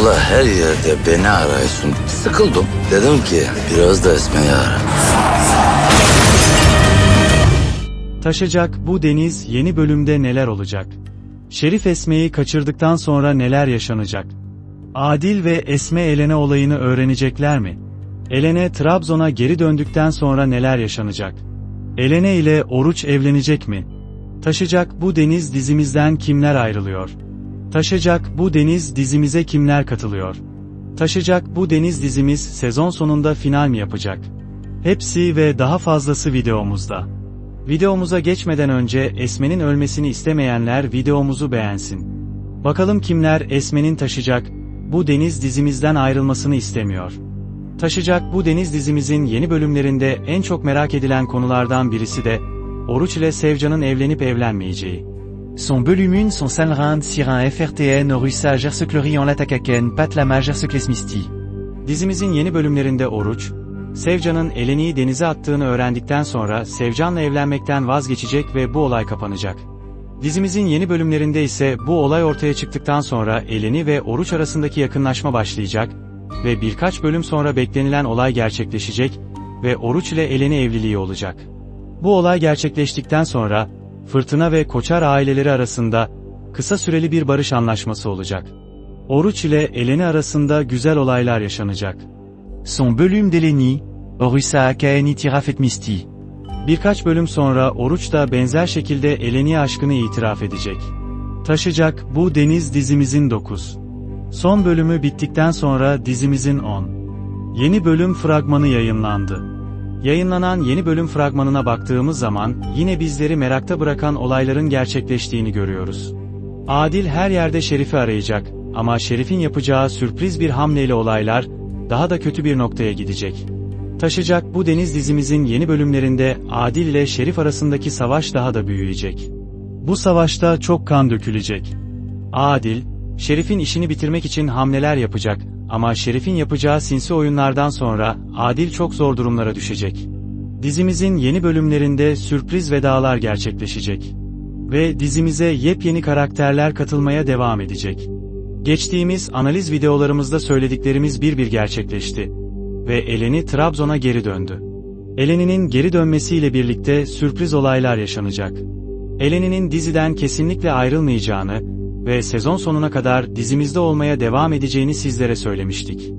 Ula her yerde beni arıyorsun. Sıkıldım. Dedim ki biraz da Esme'yi ara. Taşacak bu deniz yeni bölümde neler olacak? Şerif Esme'yi kaçırdıktan sonra neler yaşanacak? Adil ve Esme Elene olayını öğrenecekler mi? Elene Trabzon'a geri döndükten sonra neler yaşanacak? Elene ile Oruç evlenecek mi? Taşacak bu deniz dizimizden kimler ayrılıyor? Taşacak bu deniz dizimize kimler katılıyor? Taşacak bu deniz dizimiz sezon sonunda final mi yapacak? Hepsi ve daha fazlası videomuzda. Videomuza geçmeden önce Esme'nin ölmesini istemeyenler videomuzu beğensin. Bakalım kimler Esme'nin taşacak, bu deniz dizimizden ayrılmasını istemiyor. Taşacak bu deniz dizimizin yeni bölümlerinde en çok merak edilen konulardan birisi de, Oruç ile Sevcan'ın evlenip evlenmeyeceği. Son Belumune, son Salrinde, Sirin, FRTN, Orussa, Gerseclerie en Latakaken, Patlama, Gerseclesmisti. Dizimizin yeni bölümlerinde Oruç, Sevcan'ın Eleni'yi denize attığını öğrendikten sonra Sevcan'la evlenmekten vazgeçecek ve bu olay kapanacak. Dizimizin yeni bölümlerinde ise bu olay ortaya çıktıktan sonra Eleni ve Oruç arasındaki yakınlaşma başlayacak ve birkaç bölüm sonra beklenilen olay gerçekleşecek ve Oruç ile Eleni evliliği olacak. Bu olay gerçekleştikten sonra Fırtına ve Koçar aileleri arasında kısa süreli bir barış anlaşması olacak. Oruç ile Eleni arasında güzel olaylar yaşanacak. Son Belum d'Eleni, Orussa, Kaeni, Tiraf et Misti. Birkaç bölüm sonra Oruç da benzer şekilde Eleni aşkını itiraf edecek. Taşacak bu deniz dizimizin 9. Son bölümü bittikten sonra dizimizin 10. Yeni bölüm fragmanı yayınlandı. Yayınlanan yeni bölüm fragmanına baktığımız zaman yine bizleri merakta bırakan olayların gerçekleştiğini görüyoruz. Adil her yerde Şerif'i arayacak ama Şerif'in yapacağı sürpriz bir hamleyle olaylar daha da kötü bir noktaya gidecek. Taşacak bu deniz dizimizin yeni bölümlerinde Adil ile Şerif arasındaki savaş daha da büyüyecek. Bu savaşta çok kan dökülecek. Adil, Şerif'in işini bitirmek için hamleler yapacak ama Şerif'in yapacağı sinsi oyunlardan sonra Adil çok zor durumlara düşecek. Dizimizin yeni bölümlerinde sürpriz vedalar gerçekleşecek. Ve dizimize yepyeni karakterler katılmaya devam edecek. Geçtiğimiz analiz videolarımızda söylediklerimiz bir bir gerçekleşti. Ve Eleni Trabzon'a geri döndü. Eleni'nin geri dönmesiyle birlikte sürpriz olaylar yaşanacak. Eleni'nin diziden kesinlikle ayrılmayacağını ve sezon sonuna kadar dizimizde olmaya devam edeceğini sizlere söylemiştik.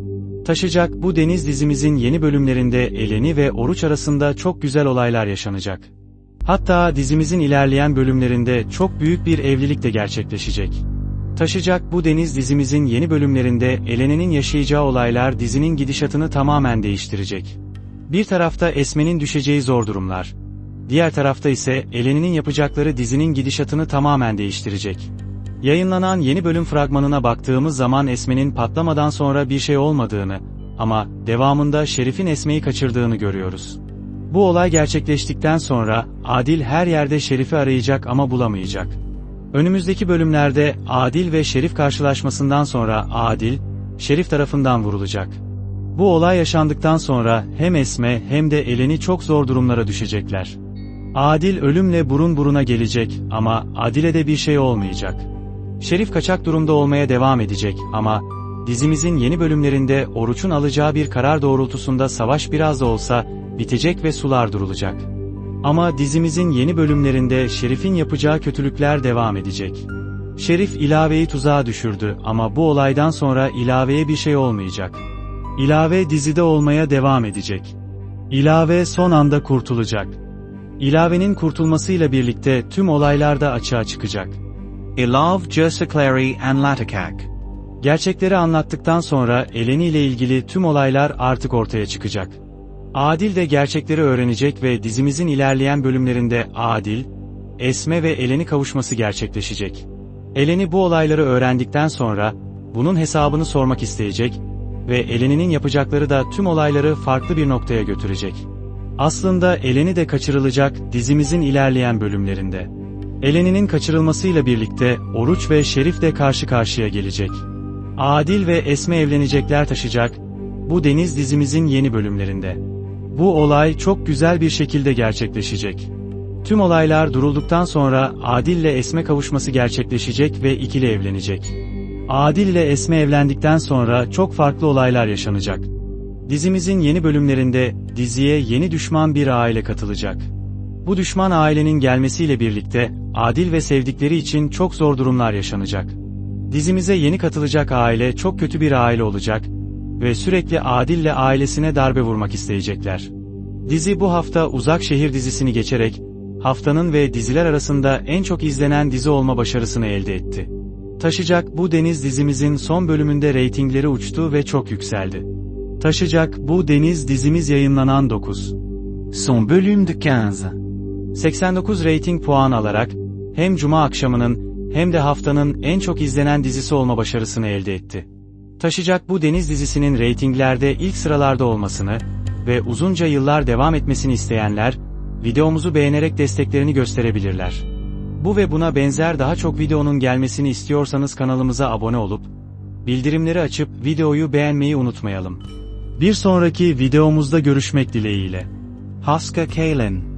Taşacak bu deniz dizimizin yeni bölümlerinde Eleni ve Oruç arasında çok güzel olaylar yaşanacak. Hatta dizimizin ilerleyen bölümlerinde çok büyük bir evlilik de gerçekleşecek. Taşacak bu deniz dizimizin yeni bölümlerinde Eleni'nin yaşayacağı olaylar dizinin gidişatını tamamen değiştirecek. Bir tarafta Esme'nin düşeceği zor durumlar. Diğer tarafta ise Eleni'nin yapacakları dizinin gidişatını tamamen değiştirecek. Yayınlanan yeni bölüm fragmanına baktığımız zaman Esme'nin patlamadan sonra bir şey olmadığını ama devamında Şerif'in Esme'yi kaçırdığını görüyoruz. Bu olay gerçekleştikten sonra Adil her yerde Şerif'i arayacak ama bulamayacak. Önümüzdeki bölümlerde Adil ve Şerif karşılaşmasından sonra Adil, Şerif tarafından vurulacak. Bu olay yaşandıktan sonra hem Esme hem de Eleni çok zor durumlara düşecekler. Adil ölümle burun buruna gelecek ama Adil'e de bir şey olmayacak. Şerif kaçak durumda olmaya devam edecek ama dizimizin yeni bölümlerinde Oruç'un alacağı bir karar doğrultusunda savaş biraz da olsa bitecek ve sular durulacak. Ama dizimizin yeni bölümlerinde Şerif'in yapacağı kötülükler devam edecek. Şerif ilaveyi tuzağa düşürdü ama bu olaydan sonra ilaveye bir şey olmayacak. İlave dizide olmaya devam edecek. İlave son anda kurtulacak. İlavenin kurtulmasıyla birlikte tüm olaylar da açığa çıkacak. Ilav Jersecleri and Latakak. Gerçekleri anlattıktan sonra Eleni ile ilgili tüm olaylar artık ortaya çıkacak. Adil de gerçekleri öğrenecek ve dizimizin ilerleyen bölümlerinde Adil, Esme ve Eleni kavuşması gerçekleşecek. Eleni bu olayları öğrendikten sonra, bunun hesabını sormak isteyecek ve Eleni'nin yapacakları da tüm olayları farklı bir noktaya götürecek. Aslında Eleni de kaçırılacak dizimizin ilerleyen bölümlerinde. Eleni'nin kaçırılmasıyla birlikte Oruç ve Şerif de karşı karşıya gelecek. Adil ve Esme evlenecekler taşacak, bu deniz dizimizin yeni bölümlerinde. Bu olay çok güzel bir şekilde gerçekleşecek. Tüm olaylar durulduktan sonra Adil ile Esme kavuşması gerçekleşecek ve ikili evlenecek. Adil ile Esme evlendikten sonra çok farklı olaylar yaşanacak. Dizimizin yeni bölümlerinde diziye yeni düşman bir aile katılacak. Bu düşman ailenin gelmesiyle birlikte Adil ve sevdikleri için çok zor durumlar yaşanacak. Dizimize yeni katılacak aile çok kötü bir aile olacak ve sürekli Adil'le ailesine darbe vurmak isteyecekler. Dizi bu hafta Uzak Şehir dizisini geçerek haftanın ve diziler arasında en çok izlenen dizi olma başarısını elde etti. Taşacak bu deniz dizimizin son bölümünde reytingleri uçtu ve çok yükseldi. Taşacak bu deniz dizimiz yayınlanan 9. Son bölüm de 15. 89 reyting puan alarak hem cuma akşamının hem de haftanın en çok izlenen dizisi olma başarısını elde etti. Taşacak bu deniz dizisinin reytinglerde ilk sıralarda olmasını ve uzunca yıllar devam etmesini isteyenler, videomuzu beğenerek desteklerini gösterebilirler. Bu ve buna benzer daha çok videonun gelmesini istiyorsanız kanalımıza abone olup, bildirimleri açıp videoyu beğenmeyi unutmayalım. Bir sonraki videomuzda görüşmek dileğiyle. Hoska Kalin.